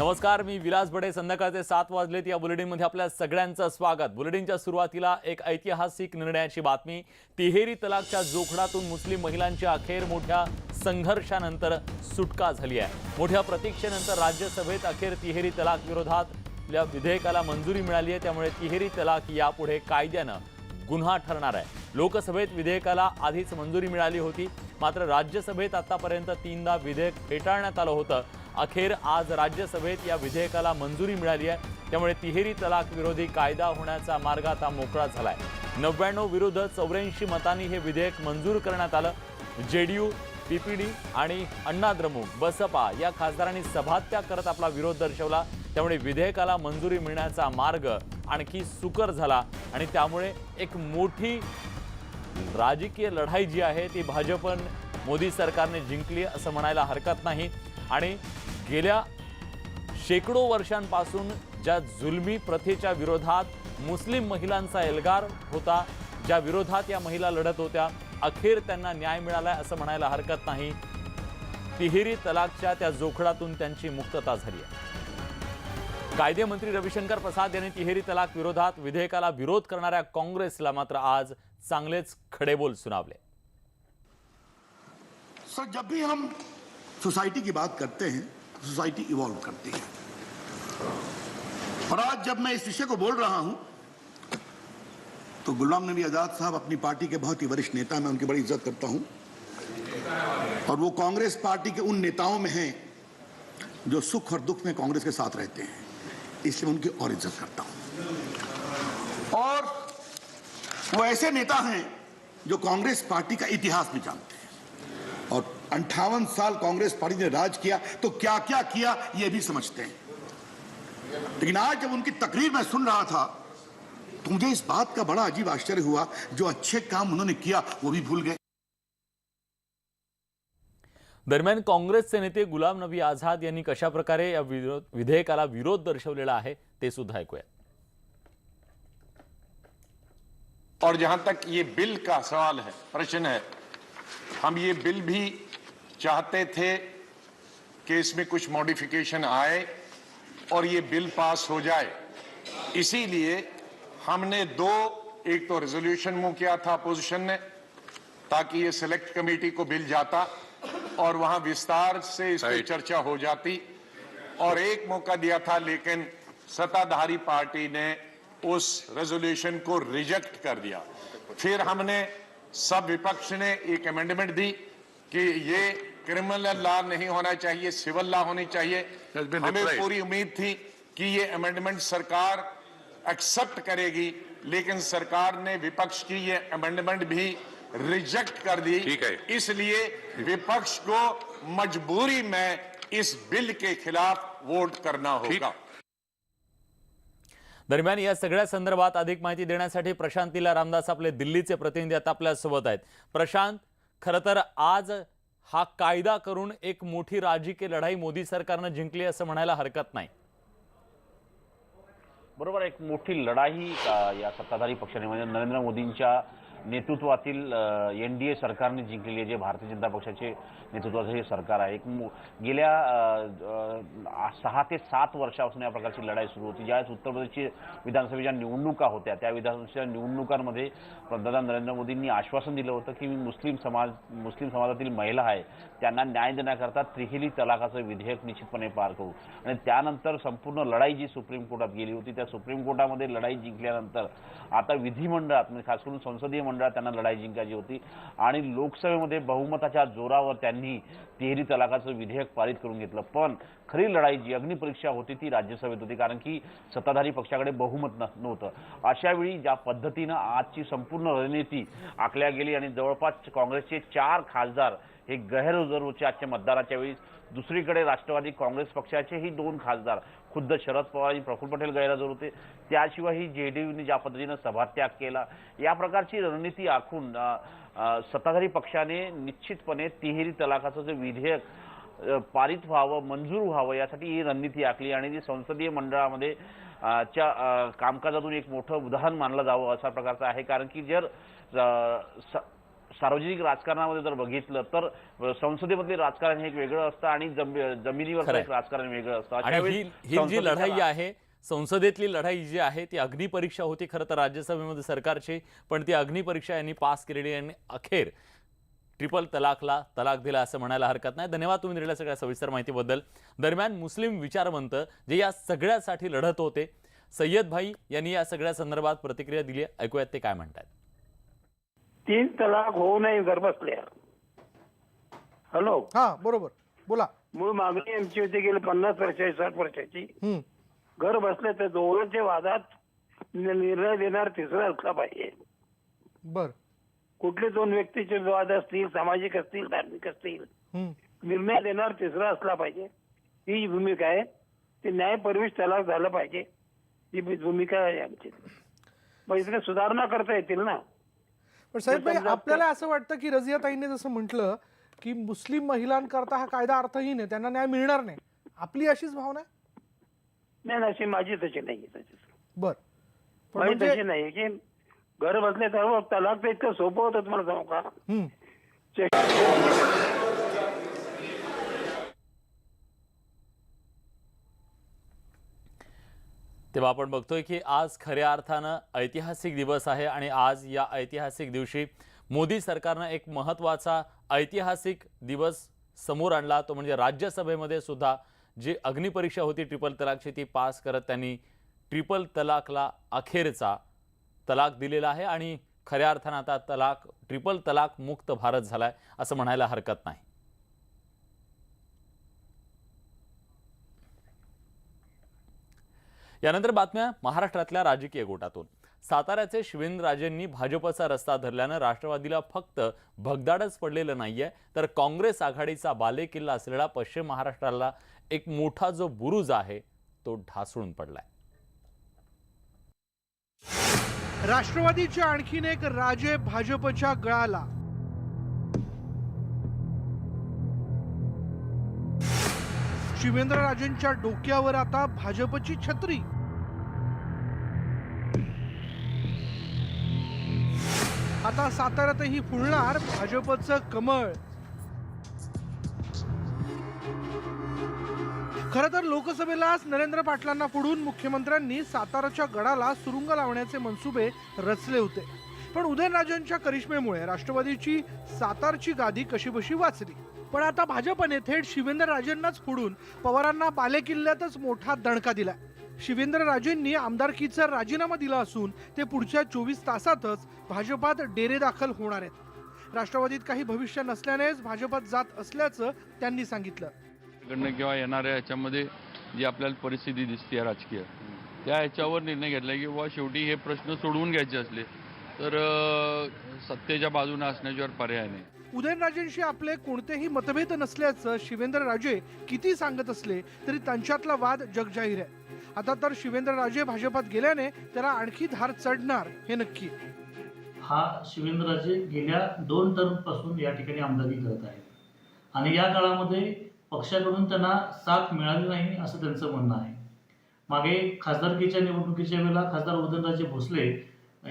नमस्कार मी विलास बडे संध्याकाळचे सात वाजलेत. या बुलेटिनमध्ये आपल्या सगळ्यांचं स्वागत. बुलेटिनच्या सुरुवातीला एक ऐतिहासिक निर्णयाची बातमी. तिहेरी तलाकच्या जोखडातून मुस्लिम महिलांची अखेर मोठ्या संघर्षानंतर सुटका झाली आहे. मोठ्या प्रतीक्षेनंतर राज्यसभेत अखेर तिहेरी तलाक विरोधात या विधेयकाला मंजुरी मिळाली आहे. त्यामुळे तिहेरी तलाक यापुढे कायद्यानं गुन्हा ठरणार आहे. लोकसभेत विधेयकाला आधीच मंजुरी मिळाली होती. मात्र राज्यसभेत आतापर्यंत तीनदा विधेयक फेटाळण्यात आलं होतं. अखेर आज राज्यसभेत या विधेयकाला मंजुरी मिळाली आहे. त्यामुळे तिहेरी तलाक विरोधी कायदा होण्याचा मार्ग आता मोकळा झालाय. नव्याण्णव विरुद्ध चौऱ्याऐंशी मतांनी हे विधेयक मंजूर करण्यात आलं. जेडीयू पीपीडी आणि अण्णा द्रमुक बसपा या खासदारांनी सभात्याग करत आपला विरोध दर्शवला. त्यामुळे विधेयकाला मंजुरी मिळण्याचा मार्ग आणखी सुकर झाला आणि त्यामुळे एक मोठी राजकीय लढाई जी आहे ती भाजपन मोदी सरकारने जिंकली असं म्हणायला हरकत नाही. आणि गेल्या शेकडो वर्षांपासून ज्या जुलमी प्रथेच्या विरोधात मुस्लिम महिलांचा एल्गार होता ज्या विरोधात या महिला लढत होत्या अखेर त्यांना न्याय मिळालाय असं म्हणायला हरकत नाही. तिहेरी तलाकच्या त्या जोखडातून त्यांची मुक्तता झाली आहे. कायदेमंत्री रविशंकर प्रसाद यांनी तिहेरी तलाक विरोधात विधेयकाला विरोध करणाऱ्या काँग्रेसला मात्र आज चांगलेच खडेबोल सुनावले. सर जब भी हम सोसाइटी की बात करते हैं सोसाइटी इवॉल्व करती है। और आज जब मैं इस विषय को बोल रहा हूँ तो गुलाम नबी आज़ाद साहब अपनी पार्टी के बहुत ही वरिष्ठ नेता, मैं उनकी बड़ी इज़्ज़त करता हूँ। और वो कांग्रेस पार्टी के उन नेताओं में हैं, जो सुख और दुख में कांग्रेस के साथ रहते हैं। इसलिए उनकी और इज़्ज़त करता हूँ। और वो ऐसे नेता हैं, जो कांग्रेस पार्टी का इतिहास भी जानते हैं। और अंठावन साल कांग्रेस पार्टी ने राज किया तो क्या क्या किया ये भी समझते हैं। लेकिन आज जब उनकी तकरीर में सुन रहा था तो मुझे इस बात का बड़ा अजीब आश्चर्य हुआ जो अच्छे काम उन्होंने किया वो भी भूल गए। दरम्यान काँग्रेसचे नेते गुलाम नबी आझाद यांनी कशा प्रकारे या विरोध विधेयकाला विरोध दर्शवलेला आहे ते सुद्धा ऐकूया और जहाँ तक ये बिल का सवाल है प्रश्न है हम ये बिल भी चाहते थे कि इसमें कुछ मॉडिफिकेशन आए और ये बिल पास हो जाए। इसीलिए हमने दो एक तो रेजोल्यूशन मुँह किया था अपोजिशन ने ताकि ये सिलेक्ट कमेटी को बिल जाता और वहाँ विस्तार से इस पर चर्चा हो जाती। और एक मौका दिया था लेकिन सत्ताधारी पार्टी ने उस रेजोल्यूशन को रिजेक्ट कर दिया। फिर हमने सब विपक्ष ने एक अमेंडमेंट दी कि ये क्रिमिनल लॉ नहीं होना चाहिए सिविल लॉ होनी चाहिए। हमें पूरी उम्मीद थी कि ये अमेंडमेंट सरकार एक्सेप्ट करेगी लेकिन सरकार ने विपक्ष की ये अमेंडमेंट भी रिजेक्ट कर दी। इसलिए विपक्ष को मजबूरी में इस बिल के खिलाफ वोट करना होगा। दरम्यान या सगळ्या संदर्भात अधिक माहिती देण्यासाठी प्रशांतीला रामदास आपले दिल्लीचे प्रतिनिधी आता आपल्यासोबत आहेत. प्रशांत खरं तर आज हा कायदा करून एक मोठी राजकीय लढाई मोदी सरकारनं जिंकली असं म्हणायला हरकत नाही. बरोबर एक मोठी लढाई या सत्ताधारी पक्षाने म्हणजे नरेंद्र मोदींच्या नेतृत्वातील एन डी ए सरकारने जिंकलेली आहे जे भारतीय जनता पक्षाचे नेतृत्वाचं हे सरकार आहे. एक गेल्या सहा ते सात वर्षापासून या प्रकारची लढाई सुरू होती. ज्यावेळेस उत्तर प्रदेशची विधानसभेच्या निवडणुका होत्या त्या विधानसभेच्या निवडणुकांमध्ये पंतप्रधान नरेंद्र मोदींनी आश्वासन दिलं होतं की मी मुस्लिम समाज मुस्लिम समाजातील महिला आहे त्यांना न्याय देण्याकरता त्रिहिली तलाकाचं विधेयक निश्चितपणे पार करू. आणि त्यानंतर संपूर्ण लढाई जी सुप्रीम कोर्टात गेली होती त्या सुप्रीम कोर्टामध्ये लढाई जिंकल्यानंतर आता विधिमंडळात म्हणजे खास करून संसदीय मंडळात त्यांना लढाई जिंकायची होती. आणि लोकसभेमध्ये बहुमताच्या जोरावर त्यांनी तिहेरी तलाकाचं विधेयक पारित करून घेतलं. पण खरी लढाई जी अग्निपरीक्षा होती ती राज्यसभेत होती कारण की सत्ताधारी पक्षाकडे बहुमत नव्हतं. अशा वेळी ज्या पद्धतीनं आजची संपूर्ण रणनीती आखल्या गेली आणि जवळपास काँग्रेसचे चार खासदार हे गैरहजरचे आजच्या मतदानाच्या वेळी दुसरीकडे राष्ट्रवादी काँग्रेस पक्षाचेही दोन खासदार खुद्द शरद पवार आणि प्रफुल्ल पटेल गैरहजर होते. त्याशिवाय ही यूने ज्या पद्धतीनं सभात्याग केला या प्रकारची रणनीती आखून सत्ताधारी पक्षाने निश्चितपणे तिहेरी तलाकाचं जे विधेयक पारित व्हावं मंजूर व्हावं यासाठी ही रणनीती आखली आणि ती संसदीय मंडळामध्ये च्या कामकाजातून एक मोठं उदाहरण मानलं जावं अशा प्रकारचं आहे. कारण की जर स- सार्वजनिक राजकारणामध्ये जर बघितलं तर संसदेमधले राजकारण हे एक वेगळं असतं आणि जम- जमिनीवरचं खरंय. एक राजकारण वेगळं असतं आणि ही जी लढाई आहे संसदेतली लढाई जी आहे ती अग्निपरीक्षा होती खरं तर राज्यसभेमध्ये सरकारची पण ती अग्निपरीक्षा यांनी पास केलेली आणि अखेर ट्रिपल तलाकला तलाक दिला असं म्हणायला हरकत नाही धन्यवाद तुम्ही दिलेल्या सगळ्या सविस्तर माहितीबद्दल दरम्यान मुस्लिम विचारवंत जे या सगळ्यासाठी लढत होते सय्यद भाई यांनी या सगळ्या संदर्भात प्रतिक्रिया दिली. ऐकूयात ते काय म्हणतात तीन तलाक होऊ नये घर बसल्या हॅलो? हा बरोबर. बोला. मूळ मागणी आमची होती गेली पन्नास वर्षाची साठ वर्षाची. हम्म. घर बसले तर दोघांच्या वादात नि- निर्णय देणार तिसरा असला पाहिजे. बर. कुठले दोन व्यक्तीचे वाद असतील सामाजिक असतील धार्मिक असतील हम्म. निर्णय देणार तिसरा असला पाहिजे. ही भूमिका आहे ते न्यायपरविश तलाक झालं पाहिजे. ही भूमिका आहे आमची. मग इथे सुधारणा करता येतील ना? पण साहेब भाई आपल्याला असं वाटतं की रजिया ताईंनी जसं म्हटलं की मुस्लिम महिलांकरता हा कायदा अर्थहीन आहे त्यांना न्याय मिळणार नाही. आपली अशीच भावना नाही अशी माझी तशी नाही बर. पण माझी म्हणजे तशी नाही की घर बसले तर तलाक तर इतकं सोपं होतं तुम्हाला सांगू का? तेव्हा आपण बघतोय की आज खऱ्या अर्थानं ऐतिहासिक दिवस आहे आणि आज या ऐतिहासिक दिवशी मोदी सरकारनं एक महत्त्वाचा ऐतिहासिक दिवस समोर आणला. तो म्हणजे राज्यसभेमध्ये सुद्धा जी अग्निपरीक्षा होती ट्रिपल तलाकची ती पास करत त्यांनी ट्रिपल तलाकला अखेरचा तलाक दिलेला आहे. आणि खऱ्या अर्थानं आता तलाक ट्रिपल तलाक मुक्त भारत झाला आहे असं म्हणायला हरकत नाही. यानंतर बातम्या महाराष्ट्रातल्या राजकीय गोटातून. साताऱ्याचे शिवेंद्रराजेंनी भाजपचा रस्ता धरल्यानं राष्ट्रवादीला फक्त भगदाडच पडलेलं नाहीये तर काँग्रेस आघाडीचा बालेकिल्ला असलेला पश्चिम महाराष्ट्राला एक मोठा जो बुरुज आहे तो ढासळून पडलाय. राष्ट्रवादीच्या आणखीन एक राजे भाजपच्या गळाला. शिवेंद्रराजेंच्या डोक्यावर आता भाजपची छत्री. आता साताऱ्यातही फुलणार भाजपचं कमळ. खर तर लोकसभेलाच नरेंद्र पाटलांना पुढून मुख्यमंत्र्यांनी साताराच्या गडाला सुरुंग लावण्याचे मनसुबे रचले होते. पण उदयनराजेंच्या करिश्मेमुळे राष्ट्रवादीची सातारची गादी कशीबशी वाचली? पण आता भाजपने थेट शिवेंद्रराजेंनाच फोडून पवारांना बालेकिल्ल्यातच मोठा दणका दिला शिवेंद्रराजेंनी आमदारकीचा राजीनामा दिला असून ते पुढच्या चोवीस तासातच भाजपात डेरे दाखल होणार आहेत. राष्ट्रवादीत काही भविष्य नसल्यानेच भाजपात जात असल्याचं त्यांनी सांगितलं. कडनं किंवा येणाऱ्या याच्यामध्ये जी आपल्याला परिस्थिती दिसते राजकीय त्या ह्याच्यावर निर्णय घेतला की बुवा शेवटी हे प्रश्न सोडवून घ्यायचे असले तर सत्तेच्या बाजूने असण्याच्यावर पर्याय नाही. उदयनराजेंशी आपले कोणतेही मतभेद नसल्याचं शिवेंद्रराजे किती सांगत असले तरी त्यांच्यातला वाद जगजाहीर आहे. आता तर शिवेंद्रराजे भाजपात गेल्याने त्याला आणखी धार चढणार हे नक्की. हा शिवेंद्रराजे गेल्या दोन टर्मपासून या ठिकाणी आमदारी करत आहेत. आणि या काळामध्ये पक्षाकडून त्यांना साथ मिळाली नाही असं त्यांचं म्हणणं आहे. मागे खासदारकीच्या निवडणुकीच्या वेळेला खासदार उदयनराजे भोसले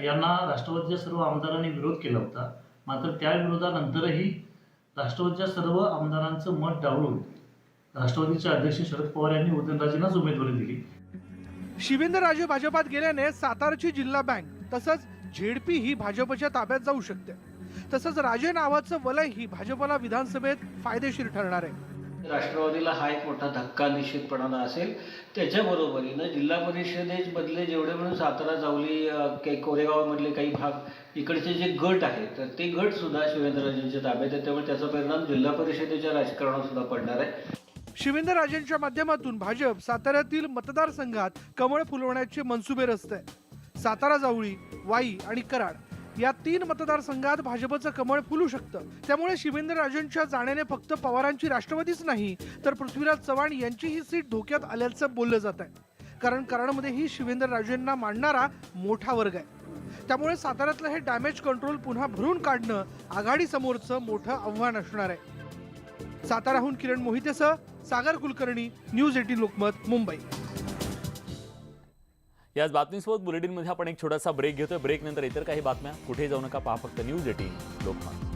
यांना राष्ट्रवादीच्या सर्व आमदारांनी विरोध केला होता. मात्र त्या विरोधानंतरही राष्ट्रवादीच्या सर्व आमदारांचं मत डावलून राष्ट्रवादीचे अध्यक्ष शरद पवार यांनी उदयनराजेंनाच उमेदवारी दिली. शिवेंद्रराजे भाजपात गेल्याने सातारची जिल्हा बँक तसंच झेडपी ही भाजपच्या ताब्यात जाऊ शकते. तसंच राजे नावाचं वलय ही भाजपला विधानसभेत फायदेशीर ठरणार आहे. राष्ट्रवादीला हा एक मोठा धक्का निश्चितपणानं असेल. त्याच्याबरोबरीनं जिल्हा परिषदेमधले जेवढे म्हणून सातारा जावली काही कोरेगावमधले काही भाग इकडचे जे गट आहेत तर ते गटसुद्धा शिवेंद्रराजेंच्या ताब्यात आहे त्यामुळे त्याचा परिणाम जिल्हा परिषदेच्या राजकारणावर सुद्धा पडणार आहे. शिवेंद्रराजेंच्या माध्यमातून भाजप साताऱ्यातील मतदारसंघात कमळ फुलवण्याचे मनसुबे रचत आहे सातारा जावळी वाई आणि कराड. या तीन मतदारसंघात भाजपचं कमळ फुलू शकतं. त्यामुळे शिवेंद्रराजेंच्या जाण्याने फक्त पवारांची राष्ट्रवादीच नाही तर पृथ्वीराज चव्हाण यांची ही सीट धोक्यात आल्याचं बोललं जात आहे कारण कराडमध्येही शिवेंद्रराजेंना मांडणारा मोठा वर्ग आहे. त्यामुळे साताऱ्यातलं हे डॅमेज कंट्रोल पुन्हा भरून काढणं आघाडीसमोरचं मोठं आव्हान असणार आहे. साताराहून किरण मोहितेसह सागर कुलकर्णी न्यूज एटीन लोकमत मुंबई. याच बातमीसोबत बुलेटिनमध्ये आपण एक छोटासा ब्रेक घेतोय. ब्रेक नंतर इतर काही बातम्या. कुठेही जाऊ नका. पहा फक्त न्यूज एटीन लोकमत.